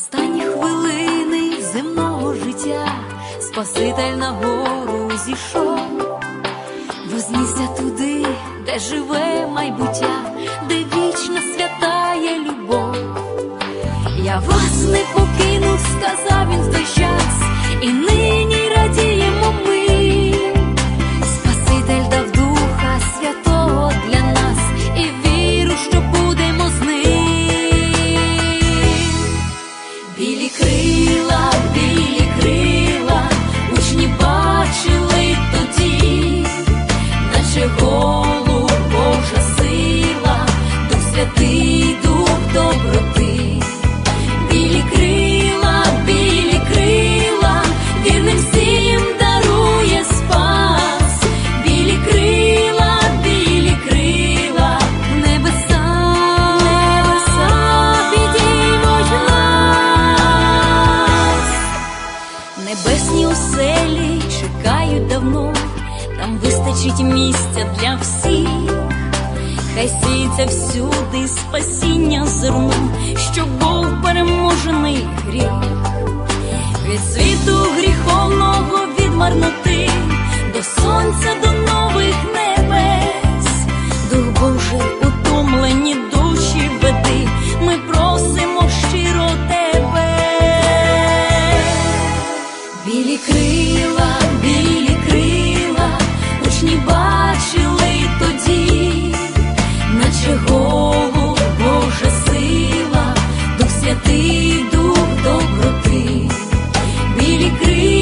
Останні хвилини земного життя Спаситель на гору зійшов, вознісся туди, де живе майбуття, де вічно святає любов. Я вас не покину, сказав він давно, там вистачить місця для всіх. Хай сіється всюди спасіння зерно, що був переможений гріх. Від світу гріховного від марноти, святий дух доброти, білі крила.